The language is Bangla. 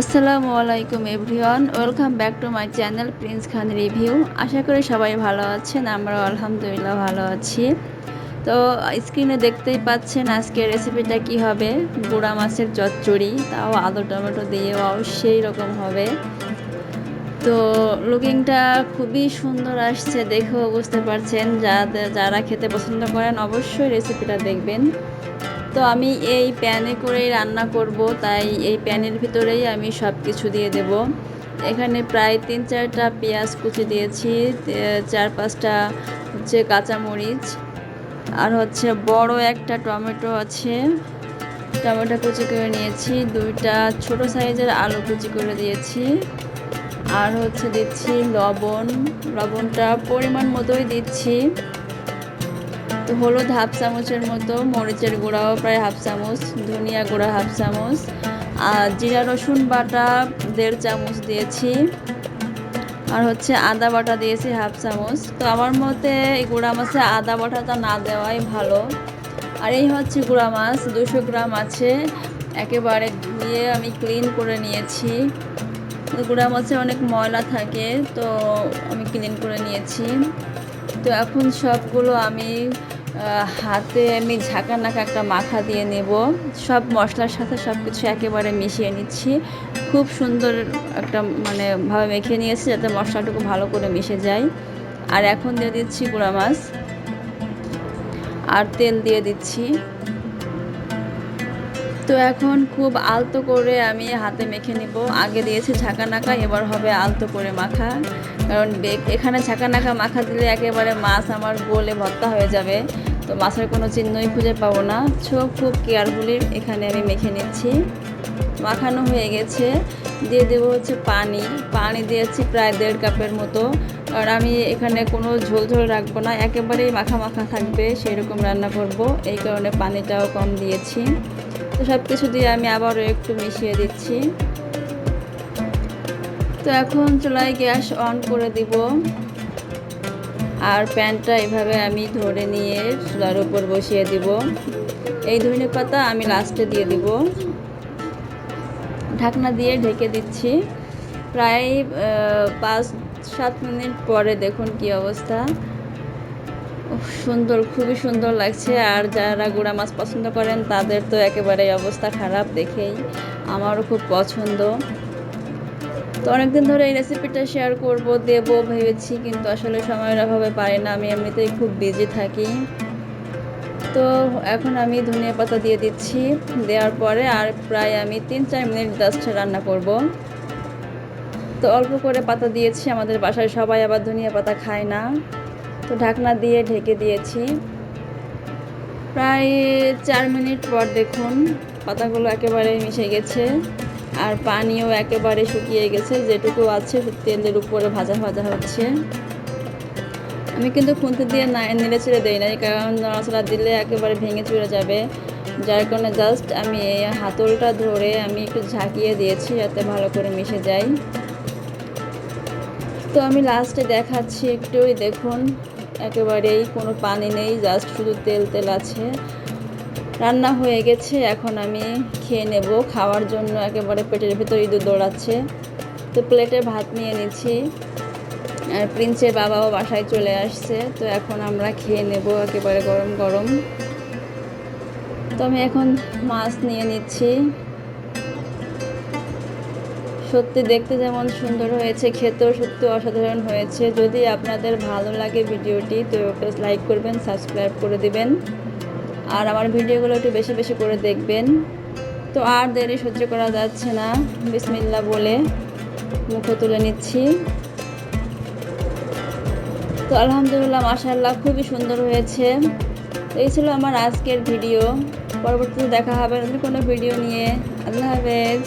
আসসালামু আলাইকুম everyone, welcome back to my channel Prince Khan review. আশা করি সবাই ভালো আছেন আমরা আলহামদুলিল্লাহ ভালো আছি। তো স্ক্রিনে দেখতেই পাচ্ছেন আজকের রেসিপিটা কি হবে। গুঁড়া মাছের চচ্চড়ি, তাও আলু টমেটো দিয়ে সেই রকম হবে। তো লুকিংটা খুবই সুন্দর আসছে, দেখেও বুঝতে পারছেন। যাদের যারা খেতে পছন্দ করেন অবশ্যই রেসিপিটা দেখবেন। তো আমি এই প্যানে করেই রান্না করব, তাই এই প্যানের ভিতরেই আমি সব কিছু দিয়ে দেব। এখানে প্রায় তিন চারটা পেঁয়াজ কুচি দিয়েছি চার পাঁচটা হচ্ছে কাঁচামরিচ, আর হচ্ছে বড় একটা টমেটো আছে। টমেটো কুচি করে নিয়েছি, দুইটা ছোট সাইজের আলু কুচি করে দিয়েছি, আর হচ্ছে দিচ্ছি লবণ। লবণটা পরিমাণ মতোই দিচ্ছি। তো হলুদ হাফ চামচের মতো মরিচের গুঁড়াও, প্রায় হাফ চামচ, ধনিয়া গুঁড়া হাফ চামচ, আর জিরা, রসুন বাটা দেড় চামচ দিয়েছি। আর হচ্ছে আদা বাটা দিয়েছি হাফ চামচ। তো আমার মতে এই গুঁড়া মাছে আদা বাটাটা না দেওয়াই ভালো। আর এই হচ্ছে গুঁড়া মাছ, দুশো গ্রাম আছে। একেবারে ধুয়ে আমি ক্লিন করে নিয়েছি। গুঁড়া মাছে অনেক ময়লা থাকে, তো আমি ক্লিন করে নিয়েছি। তো এখন সবগুলো আমি হাতে আমি ঝাঁকা নাকা একটা মাখা দিয়ে নেব। সব মশলার সাথে সব কিছু একেবারে মিশিয়ে নিচ্ছি। খুব সুন্দর একটা মানে ভাবে মেখে নিয়েছি যাতে মশলাটুকু ভালো করে মিশে যায়। আর এখন দিয়ে দিচ্ছি গুঁড়া মাছ। আর তেল দিয়ে দিচ্ছি। তো এখন খুব আলতো করে আমি হাতে মেখে নিব। আগে দিয়েছি ঝাঁকা নাকা, এবার হবে আলতো করে মাখা। কারণ এখানে ঝাঁকা নাকা মাখা দিলে একেবারে মাছ আমার গোলে ভর্তা হয়ে যাবে। তো মাছের কোনো চিহ্নই খুঁজে পাবো না। ছো খুব কেয়ারফুলি এখানে আমি মেখে নিচ্ছি। মাখানো হয়ে গেছে। দিয়ে দেবো হচ্ছে পানি। পানি দিয়েছি প্রায় দেড় কাপের মতো। আর আমি এখানে কোনো ঝোল ঝোল রাখব না। একেবারেই মাখা মাখা থাকবে, সেরকম রান্না করব। এই কারণে পানিটাও কম দিয়েছি। তো সব কিছু দিয়ে আমি আবারও একটু মিশিয়ে দিচ্ছি। তো এখন চুলায় গ্যাস অন করে দিব। আর প্যানটা এভাবে আমি ধরে নিয়ে চুলার উপর বসিয়ে দিব। এই ধনে পাতা আমি লাস্টে দিয়ে দিব। ঢাকনা দিয়ে ঢেকে দিচ্ছি। প্রায় পাঁচ সাত মিনিট পরে দেখুন কি অবস্থা। সুন্দর, খুবই সুন্দর লাগছে। আর যারা গুঁড়া মাছ পছন্দ করেন, তাদের তো একেবারে অবস্থা খারাপ দেখেই আমারও খুব পছন্দ। তো অনেকদিন ধরে এই রেসিপিটা শেয়ার করব, দেব ভেবেছি, কিন্তু আসলে সময়ের অভাবে পারি না। আমি এমনিতেই খুব বিজি থাকি। তো এখন আমি ধনিয়া পাতা দিয়ে দিচ্ছি। দেওয়ার পরে আর প্রায় আমি তিন চার মিনিট জাস্ট রান্না করব। তো অল্প করে পাতা দিয়েছি। আমাদের বাসায় সবাই আবার ধনিয়া পাতা খায় না। তো ঢাকনা দিয়ে ঢেকে দিয়েছি। প্রায় চার মিনিট পর দেখুন পাতাগুলো একেবারে মিশে গেছে আর পানিও একেবারে শুকিয়ে গেছে, যেটুকু আছে তেলের উপরে ভাজা ভাজা হচ্ছে। আমি কিন্তু খুন্তি দিয়ে না নেড়ে ছেড়ে দিই নাই, কারণ নড়াচড়া দিলে একেবারে ভেঙে চুড়ে যাবে। যার কারণে জাস্ট আমি এই হাতলটা ধরে আমি একটু ঝাঁকিয়ে দিয়েছি যাতে ভালো করে মিশে যায়। তো আমি লাস্টে দেখাচ্ছি একটু দেখুন। একেবারেই কোনো পানি নেই জাস্ট শুধু তেল তেল আছে। রান্না হয়ে গেছে, এখন আমি খেয়ে নেব। খাওয়ার জন্য একেবারে পেটের ভেতর ইঁদুর দৌড়াচ্ছে। তো প্লেটে ভাত নিয়ে নিচ্ছি। আর প্রিন্সের বাবাও বাসায় চলে আসছে। তো এখন আমরা খেয়ে নেব একেবারে গরম গরম। তো আমি এখন মাছ নিয়ে নিচ্ছি। সত্যি দেখতে যেমন সুন্দর হয়েছে, খেতেও সত্যি অসাধারণ হয়েছে। যদি আপনাদের ভালো লাগে ভিডিওটি, তো লাইক করবেন, সাবস্ক্রাইব করে দিবেন। আর আমার ভিডিওগুলো একটু বেশি বেশি করে দেখবেন। তো আর দেরি সহ্য করা যাচ্ছে না। বিসমিল্লা বলে মুখে তুলে নিচ্ছি। তো আলহামদুলিল্লাহ মাসাল্লাহ খুবই সুন্দর হয়েছে। এই ছিল আমার আজকের ভিডিও। পরবর্তীতে দেখা হবে কোনো ভিডিও নিয়ে। আল্লাহ হাফেজ।